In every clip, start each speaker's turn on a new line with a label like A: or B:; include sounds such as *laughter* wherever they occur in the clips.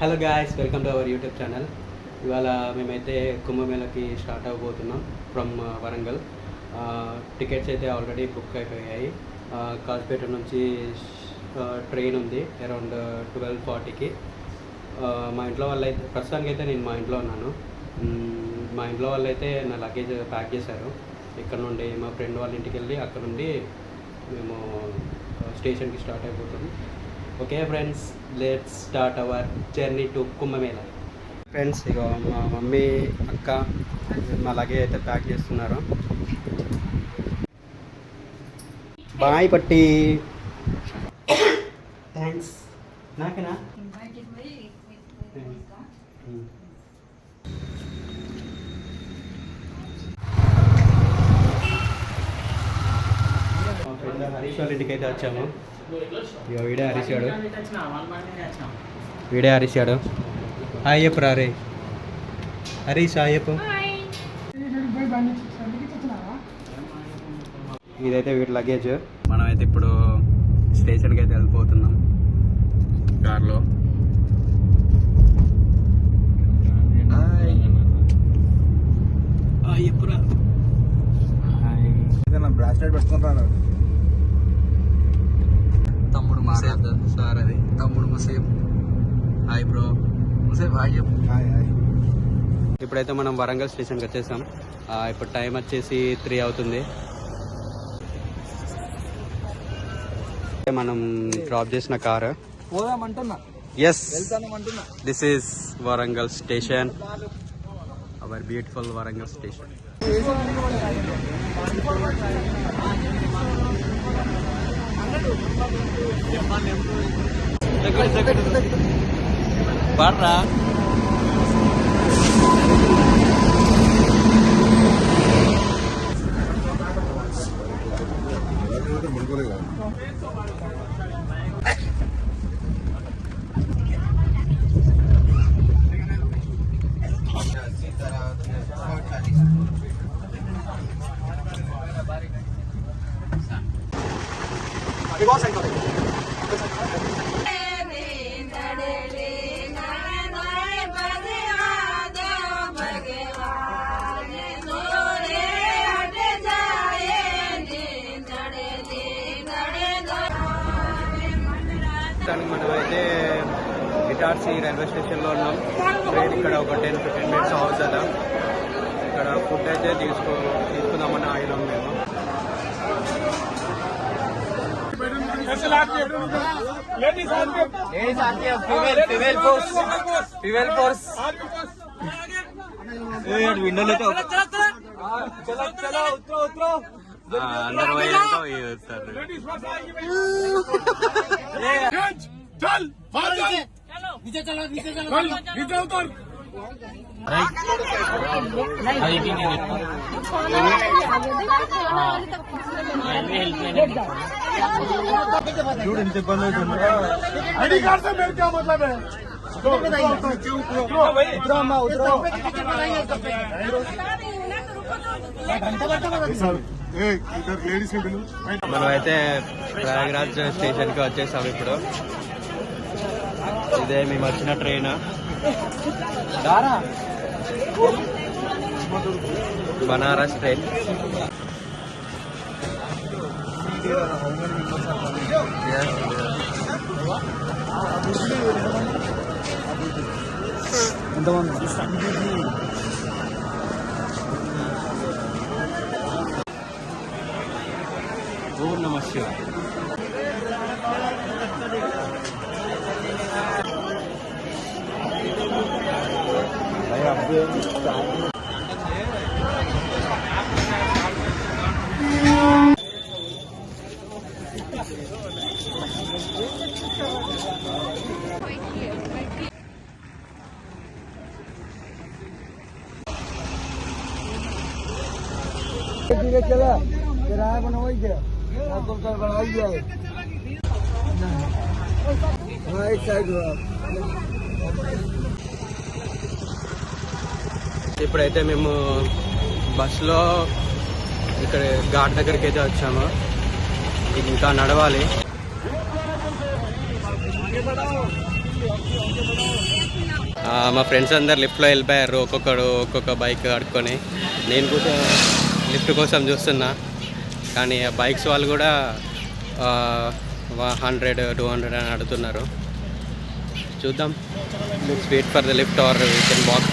A: Hello guys welcome to our YouTube channel ఇవాళ మేమైతే కుంభమేళకి స్టార్ట్ అవ్వబోతున్నాం from uh, Warangal. Uh, tickets అయితే ఆల్రెడీ బుక్ అయిపోయాయి. Uh, కాజ్పేట నుంచి ట్రైన్ ఉంది అరౌండ్ ట్వెల్వ్ ఫార్టీకి మా ఇంట్లో వాళ్ళు అయితే ప్రస్తుతానికి అయితే నేను మా ఇంట్లో ఉన్నాను. Mm, మా ఇంట్లో వాళ్ళు అయితే నా లగేజ్ ప్యాక్ చేశారు. ఇక్కడ నుండి మా ఫ్రెండ్ వాళ్ళ ఇంటికి వెళ్ళి అక్కడ నుండి మేము స్టేషన్కి స్టార్ట్ అయిపోతాం. Okay friends let's start our journey to Kumbh Mela friends ఇక మా మమ్మీ అక్క మా లగేజ్ అయితే ప్యాక్ చేస్తున్నారు. బాయ్ పట్టి. థ్యాంక్స్ నాకేనా? హరీష్ వాళ్ళ ఇంటికి అయితే వచ్చాము. వీడే గాడు వీడే గాడు హాయ్ చెప్పు రా హరీష్ హాయ్ చెప్పు. ఇదైతే వీటి లగేజ్ మనం అయితే ఇప్పుడు స్టేషన్కి అయితే వెళ్ళిపోతున్నాం. కార్లో. హాయ్.
B: బ్రాస్లెట్ పెట్టుకుంటాను.
A: సార్ అది తమ్ముడు హాయ్ బ్రో ముసేబ్ హాయ్ చెప్పు
B: హాయ్ హాయ్
A: ఇప్పుడైతే మనం వరంగల్ స్టేషన్కి వచ్చేసాం. ఆ, ఇప్పుడు టైం వచ్చేసి త్రీ అవుతుంది. మనం డ్రాప్ చేసిన car
B: yes
A: this
B: is
A: Warangal station. Our beautiful Warangal station. ಬರ್ರಾ Thank you. బాడ్రా దానికి మనం అయితే ఇటార్సీ రైల్వే స్టేషన్లో ఉన్నాం. ట్రైన్ ఇక్కడ ఒక టెన్ ఫిఫ్టీన్ మినిట్స్ అవుతుందా ఇక్కడ ఫుడ్ అయితే తీసుకో తీసుకుందామని ఆగినాం మేము. लेडीज़ आती है female force female force window लेते हो
B: चलो चलो उतरो उतरो।
A: अंदर वही रहता ये सर। लेडीज़ *laughs* चल
B: नीचे चलो नीचे चलो नीचे उतर। आईडी कार्ड से मेरे क्या मतलब है उतरो अम्मा उतरो इधर लेडीज के बिल्कुल
A: మనం అయితే ప్రయాగరాజ్ స్టేషన్కి వచ్చేసాం ఇప్పుడు ఇదే మేము వచ్చిన ట్రైన్ బనారస్ ట్రైన్ ఓం నమ శివాయ
B: ધીરે ચલા કિરાયા બનાવાઈ ગયા કોલકાતા બનાવી જાય હા એક સાઈડ
A: ఇప్పుడైతే మేము బస్సులో ఇక్కడ ఘాట్ దగ్గరికి అయితే వచ్చాము ఇంకా నడవాలి. మా ఫ్రెండ్స్ అందరు లిఫ్ట్లో వెళ్ళిపోయారు. ఒక్కొక్కడు ఒక్కొక్క బైక్ అడుక్కొని నేను కూడా లిఫ్ట్ కోసం చూస్తున్నా. కానీ ఆ బైక్స్ వాళ్ళు కూడా హండ్రెడ్ టూ హండ్రెడ్ అని అడుగుతున్నారు. చూద్దాం. Looks wait for the lift or we can walk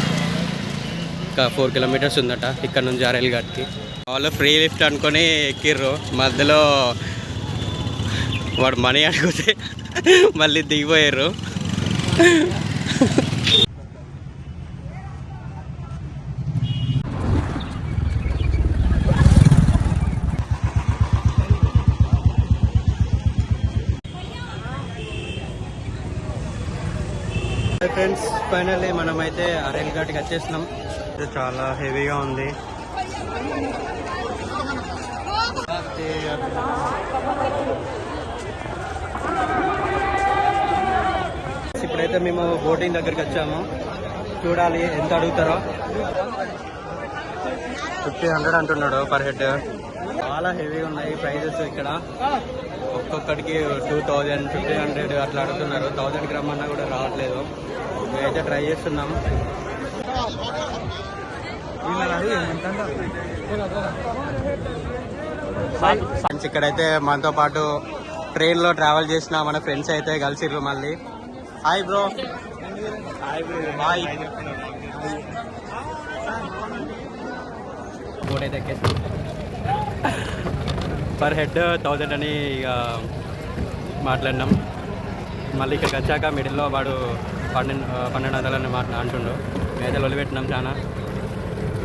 A: ఇంకా ఫోర్ కిలోమీటర్స్ ఉందట ఇక్కడ నుంచి ఆర్ఎల్ ఘాట్కి వాళ్ళు ఫ్రీ లిఫ్ట్ అనుకొని ఎక్కిర్రు. మధ్యలో వాడు మనీ అడిగితే మళ్ళీ దిగిపోయారు ఫ్రెండ్స్ ఫైనల్లీ మనమైతే అరేల్ ఘాట్కి వచ్చేసినాం. చాలా హెవీగా ఉంది. ఇప్పుడైతే మేము బోటింగ్ దగ్గరికి వచ్చాము. చూడాలి ఎంత అడుగుతారో. ఫిఫ్టీ హండ్రెడ్ అంటున్నాడు పర్ హెడ్. చాలా హెవీగా ఉన్నాయి ప్రైజెస్ ఇక్కడ. ఒక్కొక్కడికి టూ థౌజండ్ ఫిఫ్టీన్ హండ్రెడ్ అట్లా అడుగుతున్నారు. థౌజండ్కి రమ్మన్నా కూడా రావట్లేదు. మేమైతే ట్రై చేస్తున్నాం. ఫ్రెండ్స్ ఇక్కడైతే మనతో పాటు ట్రైన్లో ట్రావెల్ చేసిన మన ఫ్రెండ్స్ అయితే కలిసిర్రు మళ్ళీ. Hi bro hi bro bye boat అయితే ఎక్కేసాం పర్ హెడ్ థౌజండ్ అని ఇక మాట్లాడినాం. మళ్ళీ ఇక్కడికి వచ్చాక మిడిల్లో వాడు పన్నెండు పన్నెండు వందలని మాట్లా అంటుండు మేమైతే లొలి పెట్టినాం చాలా.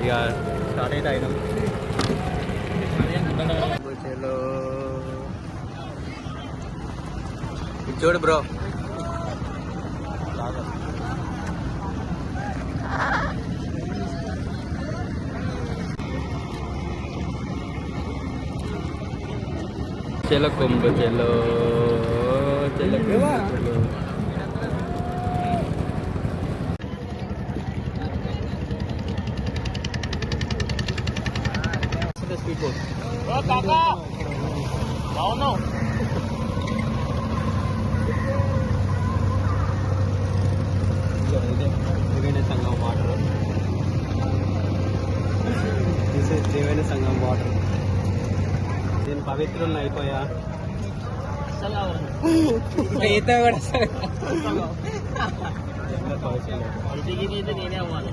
A: ఇక స్టార్ట్ అయితే అయినాం. ఇది చూడు బ్రో. చలో కుంభ చలో. చలో కుంభ చలో స్పీడ్ బోట్ త్రివేణి సంఘం వాటర్ త్రివేణి సంఘం వాటర్ దీని పవిత్రులను అయిపోయా?
B: ఈత కూడా
A: పవిత్రులు?
B: నేనే అవ్వాలి.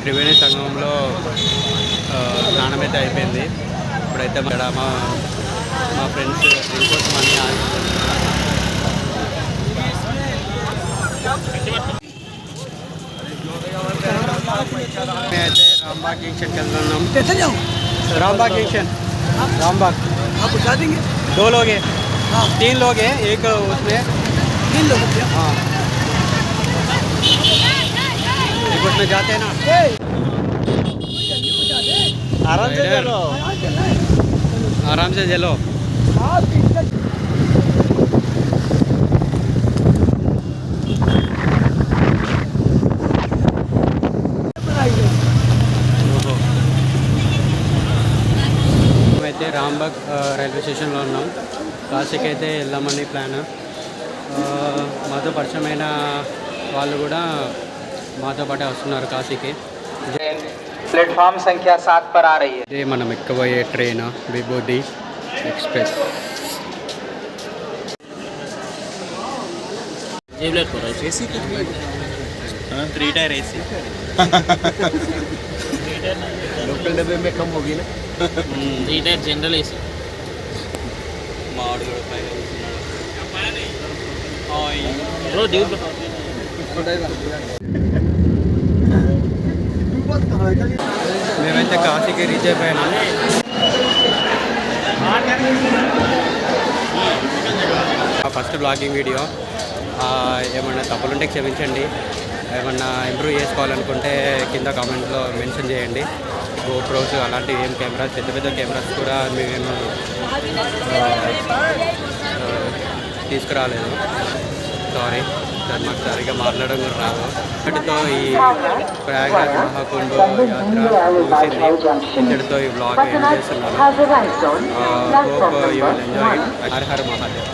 A: త్రివేణి సంఘంలో ఆ, స్నానం అయితే అయిపోయింది ఇప్పుడైతే ఇక్కడ మా మా ఫ్రెండ్స్ ఇంకోసం అని మేమైతే రాంబాగ్ జంక్షన్కి వెళ్తున్నాం
B: कैसे जाऊँ
A: रामबाग जंक्शन रामबाग
B: आप पहुँचा देंगे
A: दो लोग हैं तीन लोग हैं एक उसमें
B: तीन लोग क्या
A: हाँ एक उसमें जाते हैं ना
B: आराम
A: से चलो। आराम से चलो ఓహో. మేమైతే రాంబాగ్ ఆ, రైల్వే స్టేషన్లో ఉన్నాం కాశీకి అయితే వెళ్దామని ప్లాన్ ఆ, మాతో పరిచయమైన వాళ్ళు కూడా మాతో పాటే వస్తున్నారు కాశీకి
C: प्लेटफॉर्म संख्या सात पर आ रही है
A: ఇదే మనం ఎక్కబోయే train Vibhuti express three tier AC
B: local डब्बे में कम होगी ना
D: రీటైర్ జనరల్ ఏసీ
A: మామిడి కూడా మేమైతే కాశీకి రీచ్ అయిపోయినాం ఫస్ట్ బ్లాగింగ్ వీడియో ఏమన్నా తప్పులుంటే క్షమించండి. ఏమన్నా ఇంప్రూవ్ చేసుకోవాలనుకుంటే కింద కామెంట్లో మెన్షన్ చేయండి. గోప్రోస్ అలాంటివి ఏం కెమెరాస్ పెద్ద పెద్ద కెమెరాస్ కూడా మేము తీసుకురాలేదు. సారీ సార్ మాకు సరిగ్గా మాట్లాడడం కూడా రాదు. ఇక్కడితో ఈ ప్రయాగరాజ్ మహాకుంభ యాత్ర ముగిసింది. ఇక్కడితో ఈ బ్లాగ్ ఎండ్ చేస్తున్నాను? Hope you will enjoy her her Mahadev.